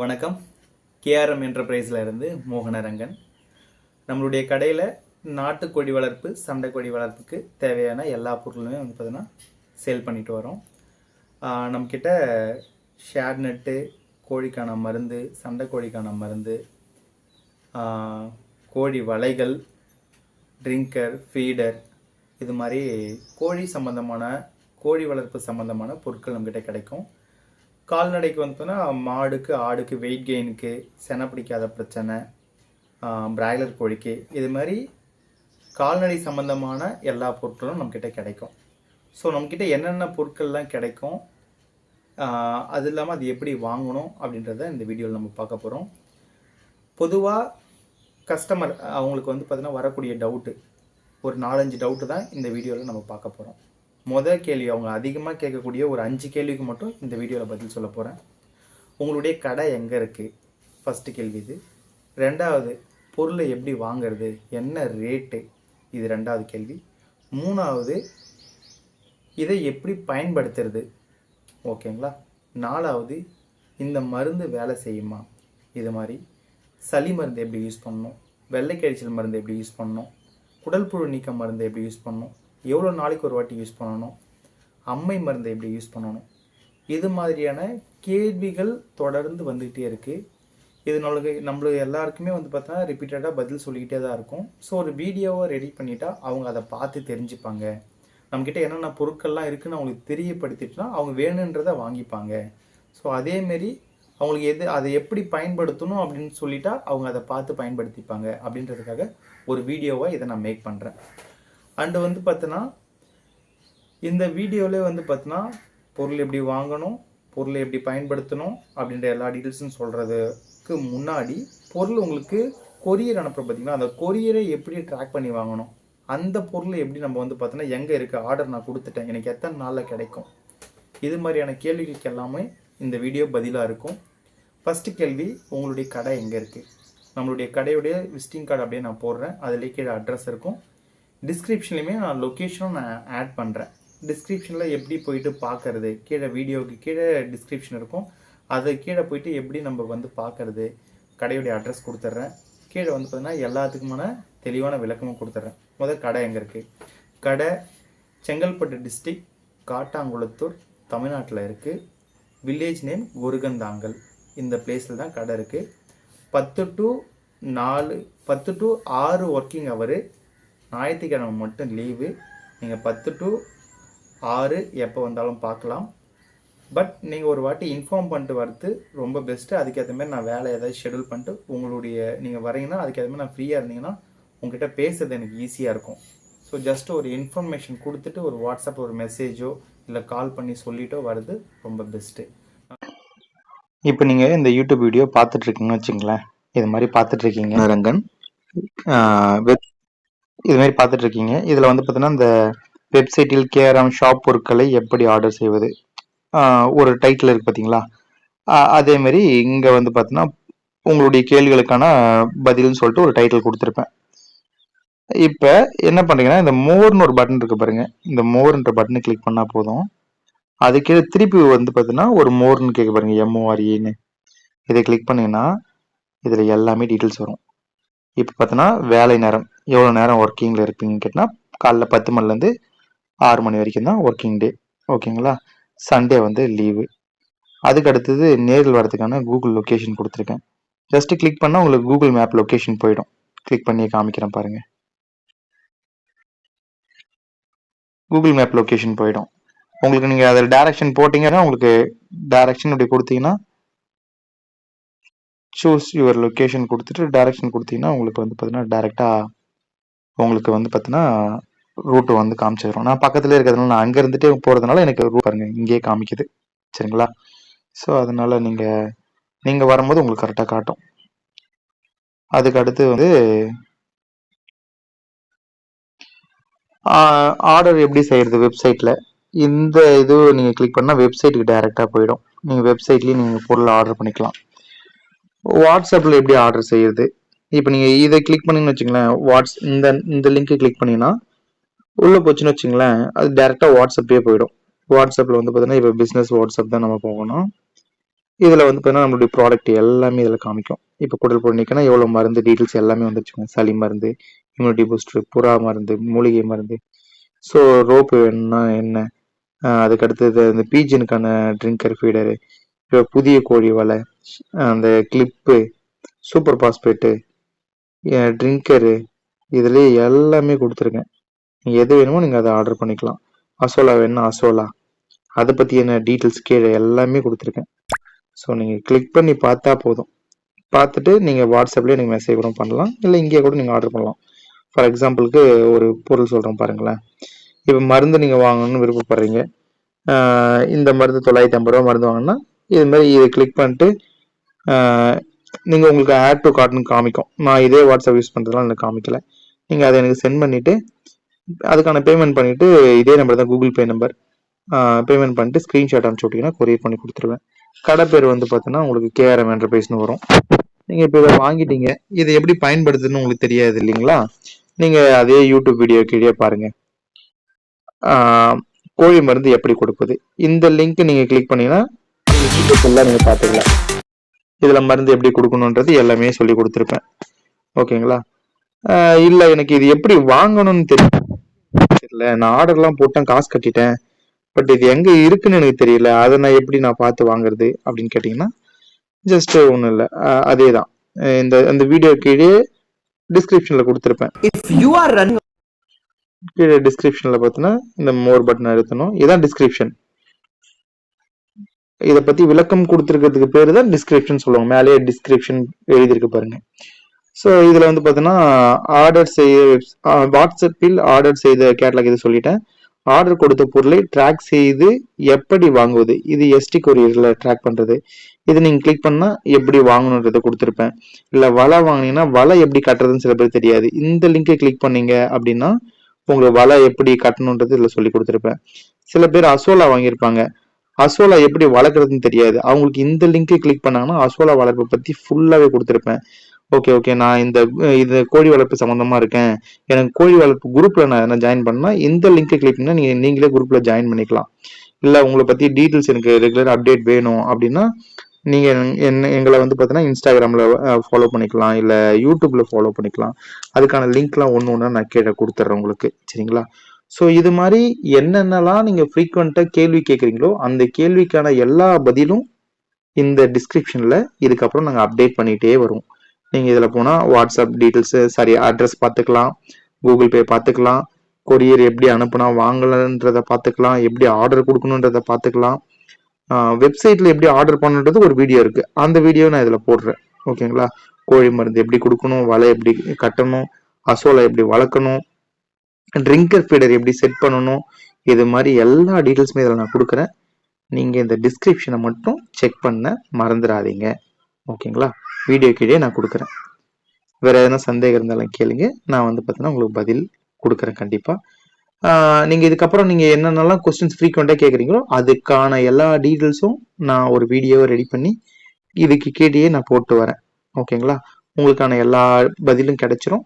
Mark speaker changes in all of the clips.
Speaker 1: வணக்கம். கேஆர்எம் என்டர்பிரைஸில் இருந்து மோகனரங்கன். நம்மளுடைய கடையில் நாட்டுக்கோழி வளர்ப்பு சண்டைக்கோழி வளர்ப்புக்கு தேவையான எல்லா பொருளுமே வந்து பார்த்தீங்கன்னா சேல் பண்ணிட்டு வரோம். நம்மக்கிட்ட ஷேட் நட்டு கோழிக்கான மருந்து சண்டைக்கோழிக்கான மருந்து கோழி வலைகள் ட்ரிங்கர் ஃபீடர் இது மாதிரி கோழி சம்பந்தமான கோழி வளர்ப்பு சம்பந்தமான பொருட்கள் நம்மக்கிட்ட கிடைக்கும். கால்நடைக்கு வந்துன்னா மாடுக்கு ஆடுக்கு வெயிட் கெயினுக்கு செனை பிடிக்காத பிரச்சனை பிராய்லர் கோழிக்கு இது மாதிரி கால்நடை சம்மந்தமான எல்லா பொருட்களும் நம்மக்கிட்ட கிடைக்கும். ஸோ நம்மக்கிட்ட என்னென்ன பொருட்கள்லாம் கிடைக்கும் அது இல்லாமல் அது எப்படி வாங்கணும் அப்படின்றத இந்த வீடியோவில் நம்ம பார்க்க போகிறோம் பொதுவாக கஸ்டமர் அவங்களுக்கு வந்து பார்த்திங்கன்னா வரக்கூடிய டவுட்டு ஒரு நாலஞ்சு டவுட்டு தான் இந்த வீடியோவில் நம்ம பார்க்க போகிறோம் முதல் கேள்வி அவங்க அதிகமாக கேட்கக்கூடிய ஒரு அஞ்சு கேள்விக்கு மட்டும் இந்த வீடியோவில் பதில் சொல்ல போகிறேன் உங்களுடைய கடை எங்கே இருக்குது ஃபஸ்ட்டு கேள்வி இது. ரெண்டாவது பொருளை எப்படி வாங்குறது? என்ன ரேட்டு இது ரெண்டாவது கேள்வி. மூணாவது இதை எப்படி பயன்படுத்துறது? ஓகேங்களா? நாலாவது இந்த மருந்து வேலை செய்யுமா? இது மாதிரி. சளி மருந்து எப்படி யூஸ் பண்ணணும்? வெள்ளை மருந்து எப்படி யூஸ் பண்ணணும்? குடல் புழு நீக்க மருந்து எப்படி யூஸ் பண்ணணும்? எவ்வளோ நாளைக்கு ஒரு வாட்டி யூஸ் பண்ணணும்? அம்மை மருந்தை எப்படி யூஸ் பண்ணணும்? இது மாதிரியான கேள்விகள் தொடர்ந்து வந்துக்கிட்டே இருக்குது இது நம்மளுக்கு நம்மளுக்கு எல்லாருக்குமே வந்து பார்த்தா ரிப்பீட்டடாக பதில் சொல்லிக்கிட்டே தான் இருக்கும். ஸோ ஒரு வீடியோவை ரெடி பண்ணிட்டா அவங்க அதை பார்த்து தெரிஞ்சுப்பாங்க. நம்மக்கிட்ட என்னென்ன பொருட்கள்லாம் இருக்குன்னு அவங்களுக்கு தெரியப்படுத்திட்டுனா அவங்க வேணுன்றதை வாங்கிப்பாங்க. ஸோ அதேமாரி அவங்களுக்கு எது அதை எப்படி பயன்படுத்தணும் அப்படின்னு சொல்லிட்டா அவங்க அதை பார்த்து பயன்படுத்திப்பாங்க அப்படின்றதுக்காக ஒரு வீடியோவை இதை நான் மேக் பண்ணுறேன் அண்டு வந்து பார்த்தோன்னா இந்த வீடியோவிலே வந்து பார்த்தோன்னா பொருள் எப்படி வாங்கணும் பொருளை எப்படி பயன்படுத்தணும் அப்படின்ற எல்லா டீட்டெயில்ஸும் சொல்கிறதுக்கு முன்னாடி பொருள் உங்களுக்கு கொரியர் அனுப்புற பார்த்தீங்கன்னா அந்த கொரியரை எப்படி ட்ராக் பண்ணி வாங்கணும் அந்த பொருளை எப்படி நம்ம வந்து பார்த்தோன்னா எங்கே இருக்குது ஆர்டர் நான் கொடுத்துட்டேன் எனக்கு எத்தனை நாளில் கிடைக்கும்? இது மாதிரியான கேள்விகளுக்கு எல்லாமே இந்த வீடியோ பதிலாக இருக்கும். ஃபஸ்ட்டு கேள்வி உங்களுடைய கடை எங்கே இருக்குது நம்மளுடைய கடையுடைய விசிட்டிங் கார்டு அப்படியே நான் போடுறேன். அதிலே கீழே அட்ரஸ் இருக்கும். டிஸ்கிரிப்ஷன்லையுமே நான் லொக்கேஷனும் நான் ஆட் பண்ணுறேன் டிஸ்கிரிப்ஷனில் எப்படி போயிட்டு பார்க்கறது கீழே வீடியோவுக்கு கீழே டிஸ்கிரிப்ஷன் இருக்கும். அது கீழே போயிட்டு எப்படி நம்ம வந்து பார்க்கறது கடையுடைய அட்ரஸ் கொடுத்துட்றேன். கீழே வந்து பார்த்தீங்கன்னா எல்லாத்துக்குமான தெளிவான விளக்கமும் கொடுத்துட்றேன். முதல் கடை எங்கே இருக்குது கடை செங்கல்பட்டு டிஸ்ட்ரிக் காட்டாங்குளத்தூர் தமிழ்நாட்டில் இருக்குது வில்லேஜ் நேம் குருகந்தாங்கல் இந்த பிளேஸில் தான் கடை இருக்குது பத்து டு நாலு பத்து டு ஆறு ஒர்க்கிங் ஹவரு ஞாயிற்றுக்கிழமை மட்டும் லீவு நீங்கள் பத்து டு ஆறு எப்போ வந்தாலும் பார்க்கலாம். பட் நீங்கள் ஒரு வாட்டி இன்ஃபார்ம் பண்ணிட்டு வரது ரொம்ப பெஸ்ட்டு அதுக்கேற்ற மாதிரி நான் வேலை ஏதாவது ஷெடியூல் பண்ணிட்டு உங்களுடைய நீங்கள் வரீங்கன்னா அதுக்கேற்ற மாதிரி நான் ஃப்ரீயாக இருந்தீங்கன்னா உங்ககிட்ட பேசுறது எனக்கு ஈஸியாக இருக்கும். ஸோ ஜஸ்ட் ஒரு இன்ஃபர்மேஷன் கொடுத்துட்டு ஒரு வாட்ஸ்அப் ஒரு மெசேஜோ இல்லை கால் பண்ணி சொல்லிட்டோ வர்றது ரொம்ப பெஸ்ட்டு இப்போ நீங்கள் இந்த யூடியூப் வீடியோ பார்த்துட்ருக்கீங்கன்னு வச்சுங்களேன் இது மாதிரி பார்த்துட்டு இருக்கீங்க. ரங்கன். வெப் இது மாதிரி பார்த்துட்டு இருக்கீங்க இதில் வந்து பார்த்தீங்கன்னா இந்த வெப்சைட்டில் கேரம் ஷாப் பொருட்களை எப்படி ஆர்டர் செய்வது? ஒரு டைட்டில் இருக்கு பார்த்தீங்களா? அதேமாரி இங்கே வந்து பார்த்தீங்கன்னா உங்களுடைய கேள்விகளுக்கான பதில்னு சொல்லிட்டு ஒரு டைட்டில் கொடுத்துருப்பேன். இப்போ என்ன பண்ணுறீங்கன்னா இந்த மோர்னு ஒரு பட்டன் இருக்கு பாருங்க. இந்த மோர்ன்ற பட்டனை கிளிக் பண்ணால் போதும். அதுக்கே திருப்பி வந்து பார்த்தீங்கன்னா ஒரு மோர்னு கேட்க பாருங்க. எம்ஓஆர்ஏன்னு இதை கிளிக் பண்ணிங்கன்னா இதில் எல்லாமே டீட்டெயில்ஸ் வரும். இப்போ பார்த்தீங்கன்னா வேலை நேரம். எவ்வளோ நேரம் ஒர்க்கிங்கில் இருப்பீங்கன்னு கேட்டால் காலைல பத்து மணிலேருந்து ஆறு மணி வரைக்கும் தான் ஒர்க்கிங் டே ஓகேங்களா சண்டே வந்து லீவு அதுக்கு அடுத்தது நேரில் வரதுக்கான கூகுள் லொக்கேஷன் கொடுத்துருக்கேன். ஜஸ்ட்டு கிளிக் பண்ணால் உங்களுக்கு கூகுள் மேப் லொக்கேஷன் போயிடும். கிளிக் பண்ணி காமிக்கிறேன் பாருங்கள் கூகுள் மேப் லொக்கேஷன் போயிடும். உங்களுக்கு நீங்கள் அதில் டேரெக்ஷன் போட்டிங்கன்னா உங்களுக்கு டேரெக்ஷன் இப்படி கொடுத்தீங்கன்னா சூஸ் யுவர் லொக்கேஷன் கொடுத்துட்டு டேரெக்ஷன் கொடுத்தீங்கன்னா உங்களுக்கு வந்து பார்த்தீங்கன்னா டேரெக்டாக உங்களுக்கு வந்து பார்த்தீங்கன்னா ரூட்டு வந்து காமிச்சிடும் நான் பக்கத்துலேயே இருக்கிறதுனால நான் அங்கே இருந்துகிட்டே போகிறதுனால எனக்கு ரூட் பாருங்க இங்கேயே காமிக்குது. சரிங்களா? ஸோ அதனால் நீங்கள் நீங்கள் வரும்போது உங்களுக்கு கரெக்டாக காட்டும். அதுக்கு அடுத்து வந்து ஆர்டர் எப்படி செய்கிறது வெப்சைட்டில் இந்த இது நீங்கள் கிளிக் பண்ணால் வெப்சைட்டுக்கு டைரெக்டாக போயிடும். நீங்கள் வெப்சைட்லேயும் நீங்கள் பொருள் ஆர்டர் பண்ணிக்கலாம். வாட்ஸ்அப்பில் எப்படி ஆர்டர் செய்கிறது இப்போ நீங்கள் இதை கிளிக் பண்ணீங்கன்னு வச்சுங்களேன் வாட்ஸ் இந்த இந்த லிங்க்கை கிளிக் பண்ணிங்கன்னா உள்ளே போச்சுன்னு வச்சுங்களேன் அது டேரெக்டாக வாட்ஸ்அப்பே போயிடும். வாட்ஸ்அப்பில் வந்து பார்த்தீங்கன்னா இப்போ பிஸ்னஸ் வாட்ஸ்அப் தான் நம்ம போகணும். இதில் வந்து பார்த்தீங்கன்னா நம்மளுடைய ப்ராடக்ட் எல்லாமே இதில் காமிக்கும். இப்போ குடல் பொண்ணிக்கனா எவ்வளோ மருந்து டீட்டெயில்ஸ் எல்லாமே வந்துருச்சுங்க சளி மருந்து இம்யூனிட்டி பூஸ்டர் புறா மருந்து மூலிகை மருந்து. ஸோ ரோப்பு வேணும்னா என்ன? அதுக்கு அடுத்தது இந்த பீஜனுக்கான ட்ரிங்கர் ஃபீடரு இப்போ புதிய கோழி வலை அந்த கிளிப்பு சூப்பர் பாஸ்பேட்டு ட்ரிங்கரு இதுலேயே எல்லாமே கொடுத்துருக்கேன். நீங்கள் எது வேணுமோ நீங்கள் அதை ஆர்டர் பண்ணிக்கலாம். அசோலா வேணும்னா அசோலா. அதை பற்றி என்ன டீட்டெயில்ஸ் கீழே எல்லாமே கொடுத்துருக்கேன். ஸோ நீங்கள் கிளிக் பண்ணி பார்த்தா போதும். பார்த்துட்டு நீங்கள் வாட்ஸ்அப்லேயே நீங்கள் மெசேஜ் கூட பண்ணலாம். இல்லை இங்கேயே கூட நீங்கள் ஆர்டர் பண்ணலாம். ஃபார் எக்ஸாம்பிளுக்கு ஒரு பொருள் சொல்கிறோம் பாருங்களேன். இப்போ மருந்து நீங்கள் வாங்கணும்னு விருப்பப்படுறீங்க. இந்த மருந்து தொள்ளாயிரத்தி ஐம்பது ரூபா மருந்து வாங்கினா இது மாதிரி இதை கிளிக் பண்ணிட்டு நீங்கள் உங்களுக்கு ஆட் டு கார்ட்னு காமிக்கும். நான் இதே வாட்ஸ்அப் யூஸ் பண்ணுறதுலாம் எனக்கு காமிக்கல. நீங்கள் அதை எனக்கு சென்ட் பண்ணிவிட்டு அதுக்கான பேமெண்ட் பண்ணிவிட்டு இதே நம்பர் தான் கூகுள் பே நம்பர் பேமெண்ட் பண்ணிட்டு ஸ்க்ரீன்ஷாட் அனுப்பிச்சு விட்டிங்கன்னா கொரியர் பண்ணி கொடுத்துருவேன். கடை பேர் வந்து பார்த்தீங்கன்னா உங்களுக்கு கேஆர்எம் என்டர்பிரைஸ்னு வரும். நீங்கள் இப்போ இதை வாங்கிட்டீங்க. இதை எப்படி பயன்படுத்துன்னு உங்களுக்கு தெரியாது இல்லைங்களா? நீங்கள் அதே யூடியூப் வீடியோ கீழே பாருங்கள் கோழி மருந்து எப்படி கொடுப்பது? இந்த லிங்க் நீங்கள் கிளிக் பண்ணீங்கன்னா ஃபுல்லாக நீங்கள் பார்த்துக்கலாம். இதில் மருந்து எப்படி கொடுக்கணுன்றது எல்லாமே சொல்லி கொடுத்துருப்பேன். ஓகேங்களா? இல்லை எனக்கு இது எப்படி வாங்கணும்னு தெரியல தெரியல. நான் ஆர்டர்லாம் போட்டேன் காசு கட்டிட்டேன். பட் இது எங்கே இருக்குன்னு எனக்கு தெரியல. அதை நான் எப்படி நான் பார்த்து வாங்குறது அப்படின்னு கேட்டிங்கன்னா ஜஸ்ட் ஒன்றும் இல்லை. அதே தான் இந்த அந்த வீடியோ கீழே டிஸ்கிரிப்ஷனில் கொடுத்துருப்பேன்.
Speaker 2: If you are running
Speaker 1: கீழே டிஸ்கிரிப்ஷனில் பார்த்தீங்கன்னா இந்த மோர் பட்டன் அழுத்தணும். இதான் டிஸ்கிரிப்ஷன் இதை பற்றி விளக்கம் கொடுத்துருக்கிறதுக்கு பேர் தான் டிஸ்கிரிப்ஷன் சொல்லுவாங்க. மேலேயே டிஸ்கிரிப்ஷன் எழுதியிருக்கு பாருங்க. ஸோ இதில் வந்து பார்த்தீங்கன்னா ஆர்டர் செய்ய வாட்ஸ்அப்பில் ஆர்டர் செய்த கேட்லாக் இது சொல்லிட்டேன். ஆர்டர் கொடுத்த பொருளை ட்ராக் செய்து எப்படி வாங்குவது? இது எஸ்டி கொரியரில் ட்ராக் பண்ணுறது இது நீங்கள் கிளிக் பண்ணால் எப்படி வாங்கணுன்றதை கொடுத்துருப்பேன். இல்லை வலை வாங்கினீங்கன்னா வலை எப்படி கட்டுறதுன்னு சில பேர் தெரியாது. இந்த லிங்கை கிளிக் பண்ணீங்க அப்படின்னா உங்களுக்கு வலை எப்படி கட்டணுன்றது இதில் சொல்லி கொடுத்துருப்பேன். சில பேர் அசோலா வாங்கியிருப்பாங்க. அசோலா எப்படி வளர்க்குறதுன்னு தெரியாது. அவங்களுக்கு இந்த லிங்கை கிளிக் பண்ணாங்கன்னா அசோலா வளர்ப்பை பற்றி ஃபுல்லாகவே கொடுத்துருப்பேன். ஓகே ஓகே நான் இந்த இது கோழி வளர்ப்பு சம்மந்தமாக இருக்கேன். எனக்கு கோழி வளர்ப்பு குரூப்பில் நான் என்ன ஜாயின் பண்ணால் இந்த லிங்கை கிளிக் பண்ணால் நீங்கள் நீங்களே குரூப்பில் ஜாயின் பண்ணிக்கலாம். இல்லை உங்களை பற்றி டீட்டெயில்ஸ் எனக்கு ரெகுலர் அப்டேட் வேணும் அப்படின்னா நீங்கள் என்ன எங்களை வந்து பார்த்தீங்கன்னா இன்ஸ்டாகிராமில் ஃபாலோ பண்ணிக்கலாம். இல்லை யூடியூப்பில் ஃபாலோ பண்ணிக்கலாம். அதுக்கான லிங்க்லாம் ஒன்று ஒன்றா நான் கீழே கொடுத்துட்றேன் உங்களுக்கு. சரிங்களா? ஸோ இது மாதிரி என்னென்னலாம் நீங்கள் ஃப்ரீக்வெண்ட்டாக கேள்வி கேட்குறீங்களோ அந்த கேள்விக்கான எல்லா பதிலும் இந்த டிஸ்கிரிப்ஷனில் இதுக்கப்புறம் நாங்கள் அப்டேட் பண்ணிகிட்டே வருவோம் நீங்கள் இதில் போனால் வாட்ஸ்அப் டீட்டெயில்ஸு சாரி அட்ரஸ் பார்த்துக்கலாம் கூகுள் பே பார்த்துக்கலாம் கொரியர் எப்படி அனுப்புனா வாங்கலன்றதை பார்த்துக்கலாம் எப்படி ஆர்டர் கொடுக்கணுன்றதை பார்த்துக்கலாம். வெப்சைட்டில் எப்படி ஆர்டர் பண்ணுன்றது ஒரு வீடியோ இருக்குது அந்த வீடியோ நான் இதில் போடுறேன். ஓகேங்களா கோழி மருந்து எப்படி கொடுக்கணும் வலை எப்படி கட்டணும் அசோலை எப்படி வளர்க்கணும் ட்ரிங்கர் ஃபீடர் எப்படி செட் பண்ணணும் இது மாதிரி எல்லா டீட்டெயில்ஸுமே இதில் நான் கொடுக்குறேன். நீங்கள் இந்த டிஸ்கிரிப்ஷனை மட்டும் செக் பண்ண மறந்துடாதீங்க. ஓகேங்களா? வீடியோ கீழே நான் கொடுக்குறேன். வேறு எதனா சந்தேகம் இருந்தாலும் கேளுங்க. நான் வந்து பார்த்தீங்கன்னா உங்களுக்கு பதில் கொடுக்குறேன் கண்டிப்பாக நீங்கள் இதுக்கப்புறம் நீங்கள் என்னென்னலாம் கொஸ்டின்ஸ் ஃப்ரீக்வெண்ட்டாக கேட்குறீங்களோ அதுக்கான எல்லா டீட்டெயில்ஸும் நான் ஒரு வீடியோவை ரெடி பண்ணி இதுக்கு கீழேயே நான் போட்டு வரேன். ஓகேங்களா? உங்களுக்கான எல்லா பதிலும் கிடைச்சிரும்.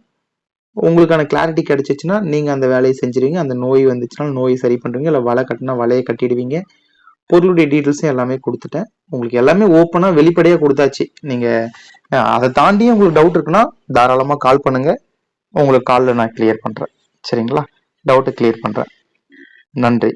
Speaker 1: உங்களுக்கான கிளாரிட்டி கிடைச்சிச்சுன்னா நீங்கள் அந்த வேலையை செஞ்சுருவீங்க. அந்த நோய் வந்துச்சுன்னா நோயை சரி பண்ணுறீங்க இல்லை வலை கட்டினா வலையை கட்டிடுவீங்க. பொருளுடைய டீட்டெயில்ஸும் எல்லாமே கொடுத்துட்டேன். உங்களுக்கு எல்லாமே ஓப்பனாக வெளிப்படையாக கொடுத்தாச்சு. நீங்கள் அதை தாண்டியும் உங்களுக்கு டவுட் இருக்குன்னா தாராளமாக கால் பண்ணுங்கள் உங்களுக்கு காலில் நான் கிளியர் பண்ணுறேன் சரிங்களா? டவுட்டை கிளியர் பண்ணுறேன் நன்றி.